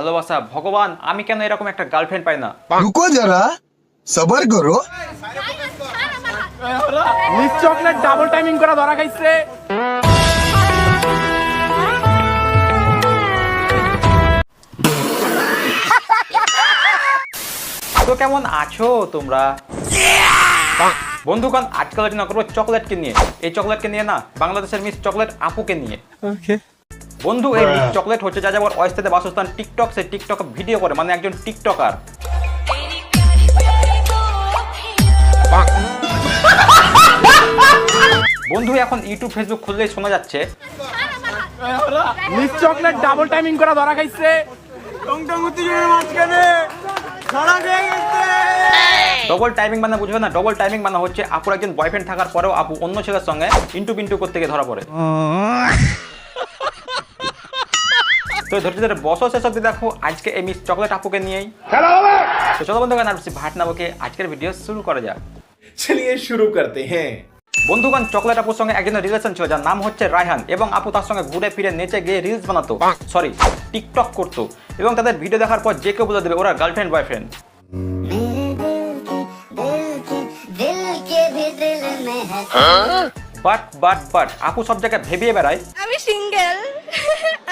ভালোবাসা ভগবান আমি কেন এরকম একটা গার্লফ্রেন্ড পাই না? রুকো যারা করো। মিস চকলেট ডাবল টাইমিং করা ধরা খাইছে। তো কেমন আছো তোমরা? বন্ধুগণ আজকাল আলোচনা করব চকলেটকে নিয়ে। এই চকলেটকে নিয়ে না বাংলাদেশের মিস চকলেট আপুকে নিয়ে। ওকে বন্ধু এই মিস চকলেট হচ্ছে যা যাবার অস্থায়ী বাসস্থান টিকটক সে টিকটক ভিডিও করে মানে একজন টিকটকার বন্ধু এখন ইউটিউব ফেসবুক খুললেই শোনা যাচ্ছে। মিস চকলেট ডাবল টাইমিং করা ধরা খাইছে। ডবল টাইমিং মানে বুঝবে না? ডবল টাইমিং মানে হচ্ছে আপুর একজন বয়ফ্রেন্ড থাকার পরেও আপু অন্য ছেলের সঙ্গে ইন্টু পিন্টু করতে গিয়ে ধরা পড়ে। তো ধৈর্য ধরে বসো শেষ অব্দি দেখো আজকে এই মিস চকলেট আপুকে নিয়েই। তো চলো বন্ধুগণ আর বেশি ভাট নামকে আজকের ভিডিও শুরু করা যাক। চলিয়ে শুরু করতে হ্যাঁ। বন্ধুগণ চকলেট আপুর সঙ্গে একজনের রিলেশন ছিল যার নাম হচ্ছে রায়হান এবং আপু তার সঙ্গে ঘুরে ফিরে নেচে গিয়ে রিলস বানাতো সরি টিকটক করতো এবং তাদের ভিডিও দেখার পর যে কেউ বলে দেবে ওরা girlfriend boyfriend but but but আপু সব জায়গায় ভেবিয়ে বেড়ায়। আমি সিঙ্গেল।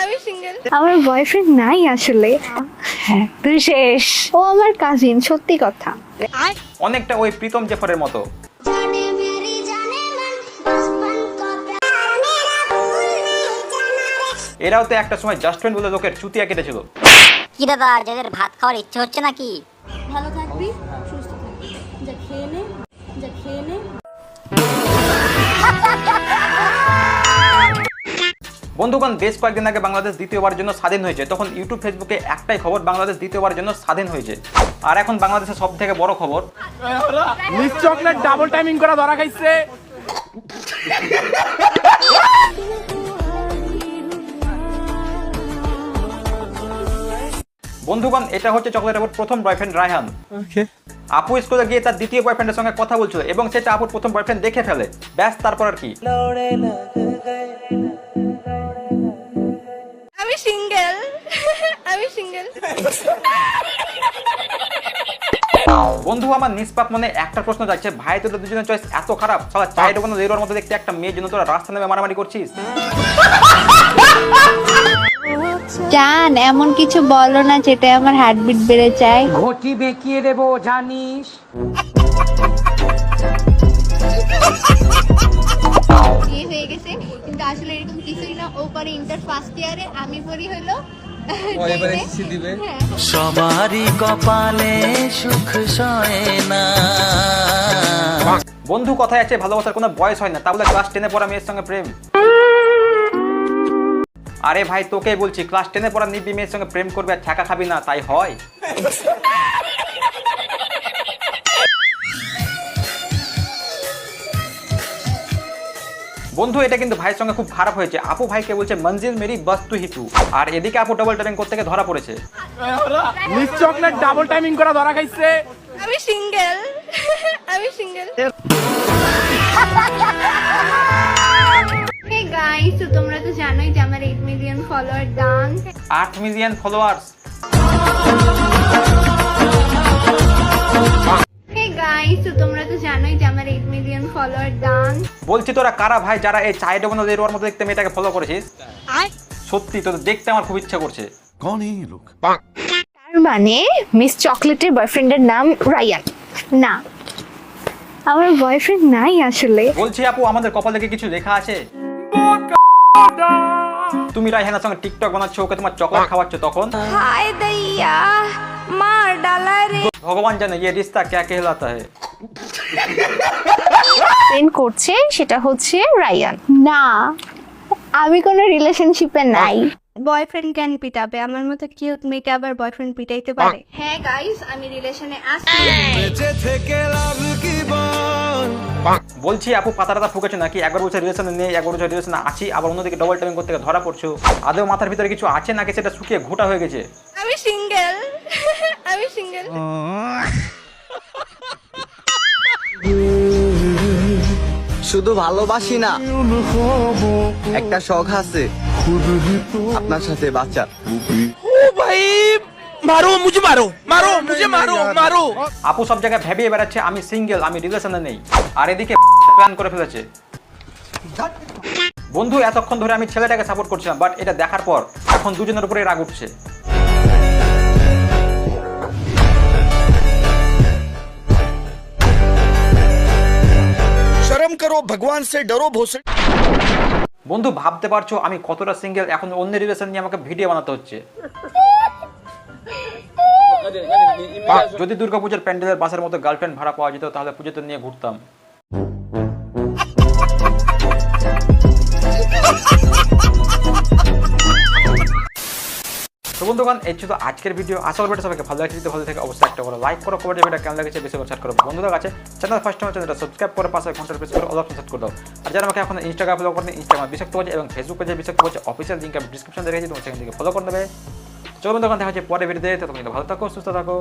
আমি সিঙ্গেল। আমার বয়ফ্রেন্ড নাই আসলে। হ্যাঁ, তুই শেষ। ও আমার কাজিন সত্যি কথা। অনেকটা ওই প্রীতম জেফারের মতো। এরাও তো একটা সময় জাস্ট ফ্রেন্ড বলে লোকের চুতিয়া কেটেছিল। কি দাদা যাদের ভাত খাওয়ার ইচ্ছে হচ্ছে নাকি? ভালো থাকবি সুস্থ থাকবি। যা খেয়ে নে যা খেয়ে নে বন্ধুগণ বেশ কয়েকদিন আগে বাংলাদেশ দ্বিতীয়বার জন্য স্বাধীন হয়েছে। তখন ইউটিউব ফেসবুকে একটাই খবর বাংলাদেশ দ্বিতীয়বার জন্য স্বাধীন হয়েছে। আর এখন বাংলাদেশের সব থেকে বড় খবর। মিস চকলেট ডাবল টাইমিং করা ধরা খাইছে। বন্ধুগণ এটা হচ্ছে চকলেট আপুর প্রথম বয়ফ্রেন্ড রায়হান। আপু স্কুলে গিয়ে তার দ্বিতীয় বয়ফ্রেন্ডের সঙ্গে কথা বলছিল এবং সেটা আপুর প্রথম বয়ফ্রেন্ড দেখে ফেলে। ব্যাস তারপর আর কি। সিঙ্গেল আমি সিঙ্গেল বন্ধু আমার নিষ্পাপ মনে একটা প্রশ্ন যাচ্ছে। ভাই তোদের দুজনের চয়েস এত খারাপ। সারা চাই ডোকানো লেরোর মধ্যে দেখতে একটা মেয়ের জন্য তোরা রাস্তা নেমে মারামারি করছিস? জান এমন কিছু বলো না যেটা আমার হার্টবিট বেড়ে যায়। ঘটি বেঁকিয়ে দেবো জানিস? বিয়ে হয়ে গেছে কিন্তু আসলে এরকম কিছুই না। ও পরে ইন্টার ফার্স্ট ইয়ারে আমি পড়ি হলো। হ্যাঁ। সবারই কপালে সুখ সয় না। বন্ধু কথায় আছে ভালোবাসার কোনো বয়স হয় না। তা বলে ক্লাস টেনে পড়া মেয়ের সঙ্গে প্রেম? আরে ভাই তোকেই বলছি ক্লাস টেনে পড়া নিবি মেয়ের সঙ্গে প্রেম করবে আর ছাকা খাবি না তাই হয়? বন্ধু এটা কিন্তু ভাইয়ের সঙ্গে খুব খারাপ হয়েছে। আপু ভাইকে বলছে মঞ্জিল মেরি বাস তু হিতু। আর এদিকে আপু ডাবল টাইমিং করতে গিয়ে ধরা পড়েছে। মিস চকলেট ডাবল টাইমিং করা ধরা খাইছে। আমি সিঙ্গেল। আমি সিঙ্গেল। গাইস তো তোমরা তো জানোই যে আমার 8 মিলিয়ন ফলোয়ার ডান। আট মিলিয়ন ফলোয়ার্স গাইস তো তোমরা তো জানোই যে আমার 8 মিলিয়ন ফলোয়ার ডান বলছি তোরা কারা ভাই যারা এই চাই ডোবানো দেরোয়ার মতো দেখতে মেয়েটাকে ফলো করেছিস? সত্যি তোদের দেখতে আমার খুব ইচ্ছা করছে। তার মানে মিস চকলেটের বয়ফ্রেন্ডের নাম রায়ান না আমার বয়ফ্রেন্ড নাই আসলে। বলছি আপু আমাদের কপালে কিছু লেখা আছে? তুমি রায়হানার সঙ্গে টিকটক বানাচ্ছ ওকে তোমার চকলেট খাওয়াচ্ছ তখন? হায় দইয়া। মার ডালা রে ভগবান জানে ये रिश्ता क्या कहलाता है ফ্রেন্ড করছে সেটা হচ্ছে রায়ান না আমি কোনো রিলেশনশিপে নাই বয়ফ্রেন্ড কেন পিটাবে আমার মতো কিউট মেয়েকে আবার বয়ফ্রেন্ড পিটাইতে পারে হ্যাঁ গাইস আমি রিলেশনে আসছি বলছি আপু পাতাটা ফুকেছো নাকি একবার বলছে রিলেশনে নেই একবার বলছে রিলেশনে আছি আবার অন্যদিকে ডবল টাইমিং করতে গিয়ে ধরা পড়ছো আদৌ মাথার ভিতরে কিছু আছে নাকি সেটা শুকিয়ে ঘোটা হয়ে গেছে আমি সিঙ্গেল আমি সিঙ্গেল শুধু ভালোবাসি না একটা শখ আছে। আপনার সাথে বাচ্চা আপু সব জায়গায় ভেবে বেড়াচ্ছে আমি সিঙ্গেল আমি রিলেশনে নেই। আর এদিকে প্ল্যান করে ফেলেছে। বন্ধু এতক্ষণ ধরে আমি ছেলেটাকে সাপোর্ট করছিলাম বাট এটা দেখার পর এখন দুজনের উপরে রাগ উঠছে। ভগবান সে ডরো ভোসে। বন্ধু ভাবতে পারছ আমি কতটা সিঙ্গেল এখন অন্য রিলেশন নিয়ে আমাকে ভিডিও বানাতে হচ্ছে। যদি দুর্গাপূজার প্যান্ডেলের বাসের মতো গার্লফ্রেন্ড ভাড়া পাওয়া যেত তাহলে পুজোতে নিয়ে ঘুরতাম। বন্ধুগণ, এই ছিল আজকের ভিডিও। আসল ভিডিও সবাইকে ভালো লাগছে। যদি ভালো থাকে, অবশ্যই একটা করে লাইক করো কমেন্ট ভিডিও কেমন লাগছে বেশি করে করো। বন্ধুদের কাছে চ্যানেল ফার্স্ট টাইম চ্যানেলটা সাবস্ক্রাইব করে পাশে ঘণ্টার প্রেস করে অল অপশন সেট করে দাও। আর যারা আমাকে এখন ইনস্টাগ্রাম ফলো করেন ইনস্টাগ্রাম বিশক্ত করছে এবং ফেসবুক পেজে বিশক্ত করছে অফিসিয়াল লিঙ্ক আমি ডিসক্রিপশন রেখেছি তুমি সেখান থেকে ফলো করে নেবে। চলো বন্ধুগণ, দেখা হচ্ছে পরে ভিডিওতে তুমি ভালো থাকো, সুস্থ থাকো।